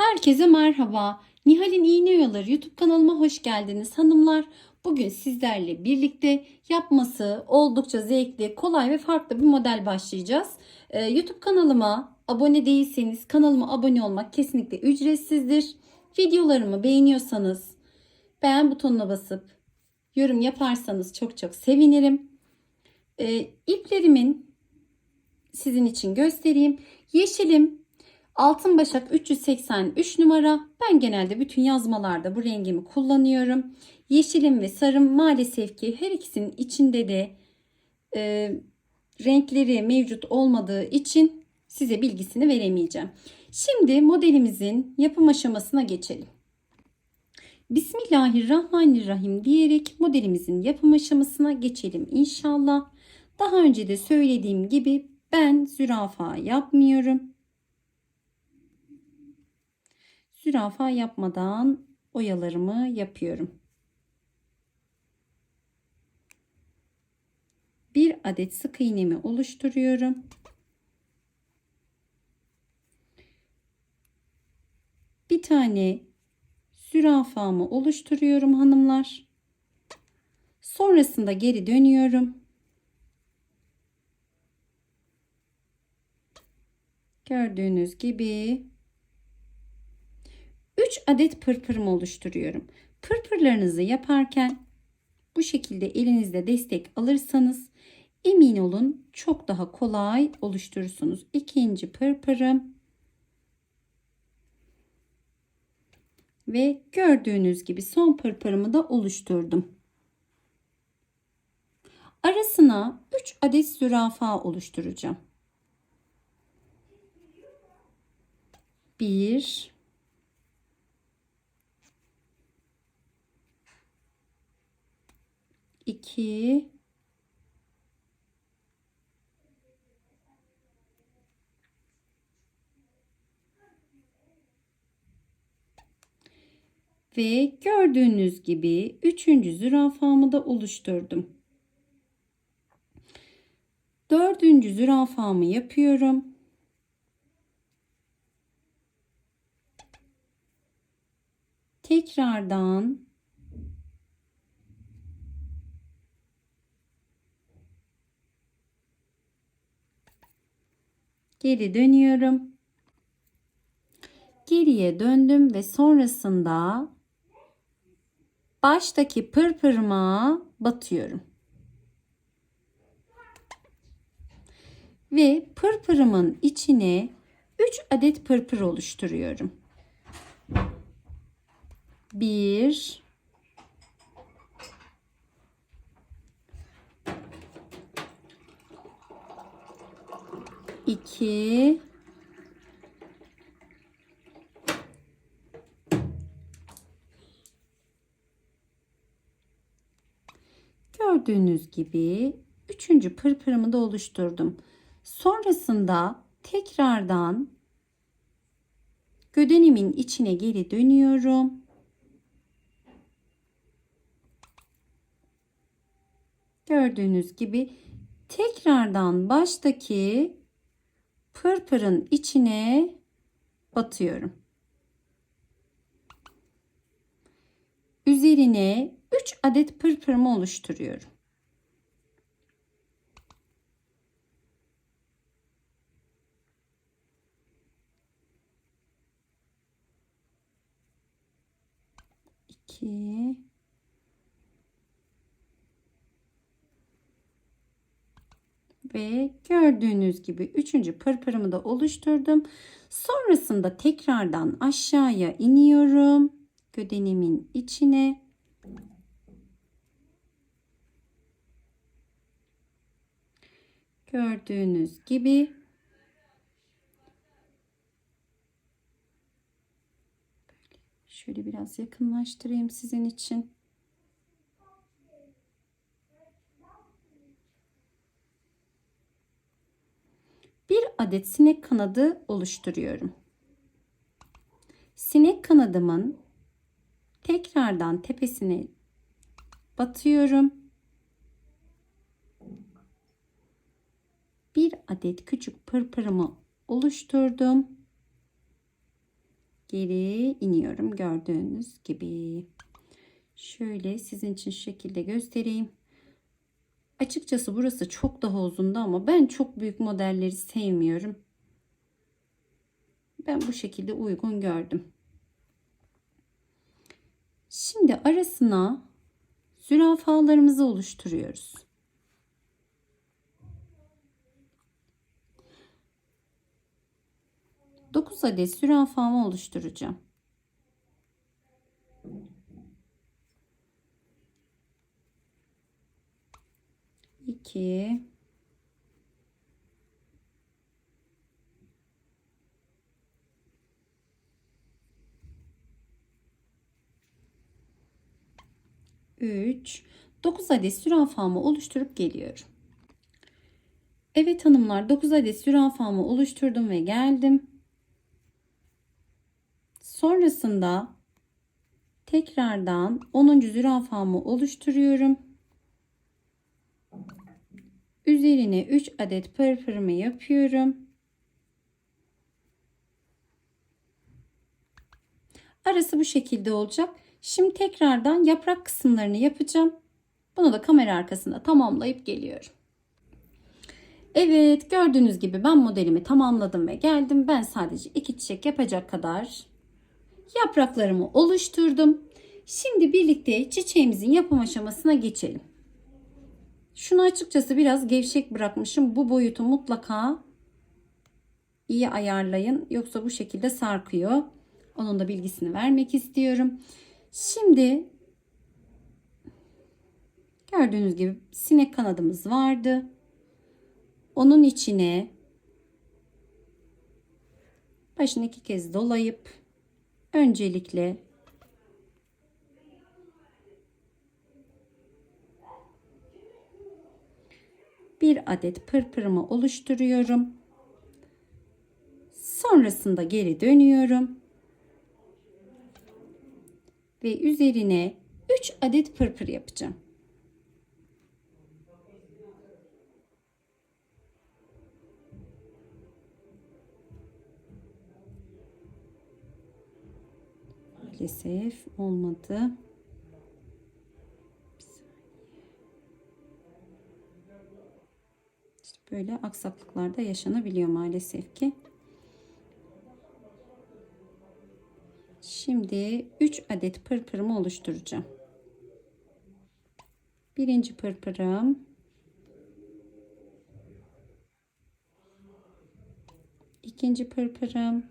Herkese merhaba. Nihal'in İğne Oyaları YouTube kanalıma hoş geldiniz hanımlar. Bugün sizlerle birlikte yapması oldukça zevkli, kolay ve farklı bir model başlayacağız. Ee, YouTube kanalıma abone değilseniz kanalıma abone olmak kesinlikle ücretsizdir. Videolarımı beğeniyorsanız beğen butonuna basıp yorum yaparsanız çok çok sevinirim. Ee, iplerimin sizin için göstereyim. Yeşilim Altın Başak 383 numara. Ben genelde bütün yazmalarda bu rengimi kullanıyorum. Yeşilim ve sarım maalesef ki her ikisinin içinde de e, renkleri mevcut olmadığı için size bilgisini veremeyeceğim. Şimdi modelimizin yapım aşamasına geçelim. Bismillahirrahmanirrahim diyerek modelimizin yapım aşamasına geçelim inşallah. Daha önce de söylediğim gibi ben zürafa yapmıyorum. Zürafa yapmadan oyalarımı yapıyorum. Bir adet sık iğnemi oluşturuyorum. Bir tane zürafamı oluşturuyorum hanımlar. Sonrasında geri dönüyorum. Gördüğünüz gibi 3 adet pırpırımı oluşturuyorum. Pırpırlarınızı yaparken bu şekilde elinizde destek alırsanız emin olun çok daha kolay oluşturursunuz. İkinci pırpırım ve gördüğünüz gibi son pırpırımı da oluşturdum. Arasına 3 adet zürafa oluşturacağım. 1 2 ve gördüğünüz gibi üçüncü zürafamı da oluşturdum. Dördüncü zürafamı yapıyorum. Tekrardan geri dönüyorum. Geriye döndüm ve sonrasında baştaki pırpırıma batıyorum. Ve pırpırımın içine 3 adet pırpır oluşturuyorum. 1 2 Gördüğünüz gibi üçüncü pırpırımı da oluşturdum. Sonrasında tekrardan gödenimin içine geri dönüyorum. Gördüğünüz gibi tekrardan baştaki pırpırın içine batıyorum. Üzerine 3 adet pırpırımı oluşturuyorum. İki. Ve gördüğünüz gibi üçüncü pırpırımı da oluşturdum. Sonrasında tekrardan aşağıya iniyorum. Gödenimin içine. Gördüğünüz gibi şöyle biraz yakınlaştırayım sizin için. Bir adet sinek kanadı oluşturuyorum. Sinek kanadımın tekrardan tepesine batıyorum. bir adet küçük pırpırımı oluşturdum. geri iniyorum gördüğünüz gibi. Şöyle sizin için şu şekilde göstereyim. Açıkçası burası çok daha uzundu ama ben çok büyük modelleri sevmiyorum. Ben bu şekilde uygun gördüm. Şimdi arasına zürafalarımızı oluşturuyoruz. Dokuz adet zürafamı oluşturacağım. İki. Üç. Dokuz adet zürafamı oluşturup geliyorum. Evet hanımlar 9 adet zürafamı oluşturdum ve geldim. Sonrasında tekrardan 10. zürafamı oluşturuyorum. Üzerine 3 adet pırpırımı yapıyorum. Arası bu şekilde olacak. Şimdi tekrardan yaprak kısımlarını yapacağım. Bunu da kamera arkasında tamamlayıp geliyorum. Evet gördüğünüz gibi ben modelimi tamamladım ve geldim. Ben sadece iki çiçek yapacak kadar yapraklarımı oluşturdum. Şimdi birlikte çiçeğimizin yapım aşamasına geçelim. Şunu açıkçası biraz gevşek bırakmışım. Bu boyutu mutlaka iyi ayarlayın. Yoksa bu şekilde sarkıyor. Onun da bilgisini vermek istiyorum. Şimdi gördüğünüz gibi sinek kanadımız vardı. Onun içine başını iki kez dolayıp öncelikle bir adet pırpırımı oluşturuyorum. Sonrasında geri dönüyorum. Ve üzerine 3 adet pırpır yapacağım. Maalesef olmadı. Böyle aksaklıklar da yaşanabiliyor maalesef ki. Şimdi 3 adet pırpırımı oluşturacağım. Birinci pırpırım. ikinci pırpırım.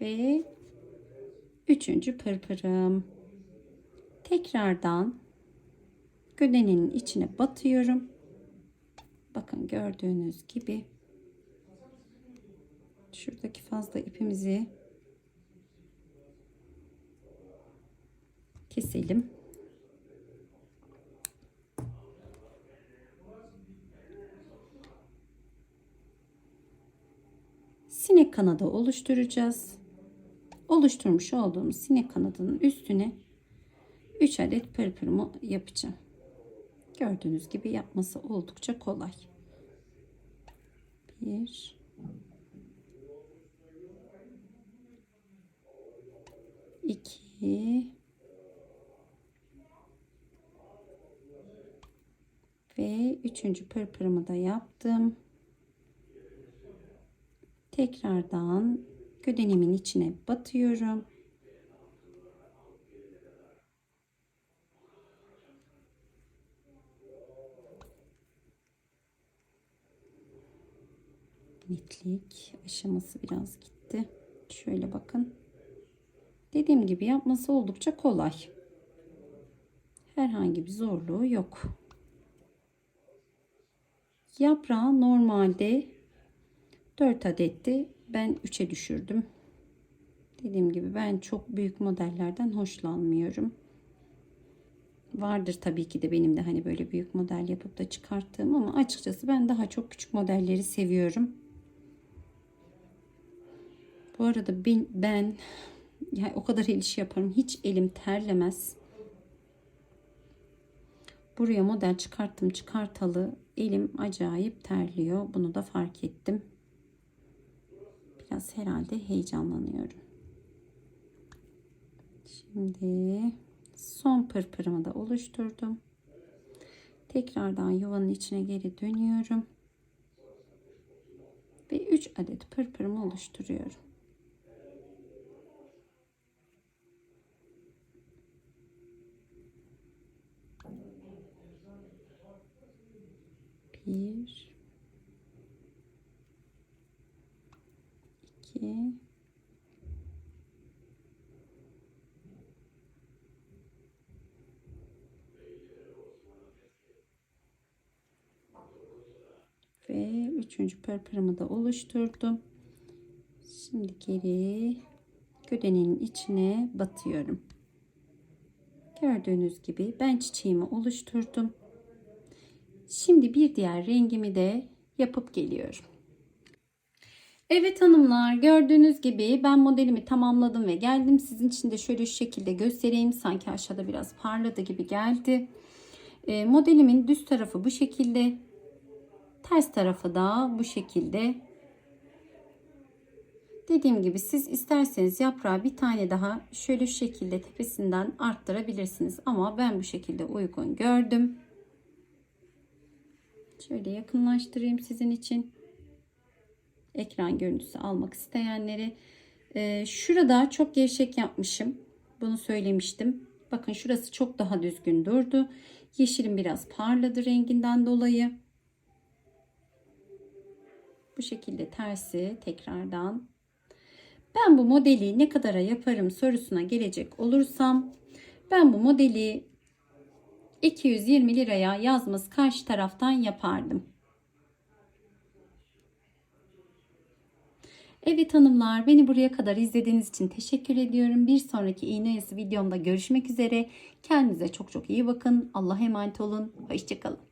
Ve üçüncü pırpırım. Tekrardan gödenenin içine batıyorum. Bakın gördüğünüz gibi şuradaki fazla ipimizi keselim. Sinek kanadı oluşturacağız. Oluşturmuş olduğumuz sinek kanadının üstüne 3 adet pırpırımı yapacağım. Gördüğünüz gibi yapması oldukça kolay. 1 2 ve üçüncü pırpırımı da yaptım. Tekrardan gödenemin içine batıyorum. Netlik aşaması biraz gitti. Şöyle bakın. Dediğim gibi yapması oldukça kolay. Herhangi bir zorluğu yok. Yaprağı normalde 4 adetti. Ben 3'e düşürdüm. Dediğim gibi ben çok büyük modellerden hoşlanmıyorum. Vardır tabii ki de benim de hani böyle büyük model yapıp da çıkarttığım ama açıkçası ben daha çok küçük modelleri seviyorum. Bu arada ben, ben yani o kadar el işi yaparım. Hiç elim terlemez. Buraya model çıkarttım çıkartalı elim acayip terliyor. Bunu da fark ettim. Biraz herhalde heyecanlanıyorum. Şimdi son pırpırımı da oluşturdum. Tekrardan yuvanın içine geri dönüyorum. Ve 3 adet pırpırımı oluşturuyorum. Bir, iki, ve üçüncü pırpırımı da oluşturdum. Şimdi geri gödeneğin içine batıyorum. Gördüğünüz gibi ben çiçeğimi oluşturdum. Şimdi bir diğer rengimi de yapıp geliyorum. Evet hanımlar gördüğünüz gibi ben modelimi tamamladım ve geldim. Sizin için de şöyle şu şekilde göstereyim. Sanki aşağıda biraz parladı gibi geldi. E, modelimin düz tarafı bu şekilde. Ters tarafı da bu şekilde. Dediğim gibi siz isterseniz yaprağı bir tane daha şöyle şu şekilde tepesinden arttırabilirsiniz. Ama ben bu şekilde uygun gördüm. Şöyle yakınlaştırayım sizin için. Ekran görüntüsü almak isteyenleri. Ee, şurada çok gevşek yapmışım. Bunu söylemiştim. Bakın şurası çok daha düzgün durdu. Yeşilim biraz parladı renginden dolayı. Bu şekilde tersi tekrardan. Ben bu modeli ne kadara yaparım sorusuna gelecek olursam ben bu modeli 220 liraya yazması karşı taraftan yapardım. Evet hanımlar beni buraya kadar izlediğiniz için teşekkür ediyorum. Bir sonraki iğne yası videomda görüşmek üzere. Kendinize çok çok iyi bakın. Allah'a emanet olun. Hoşçakalın.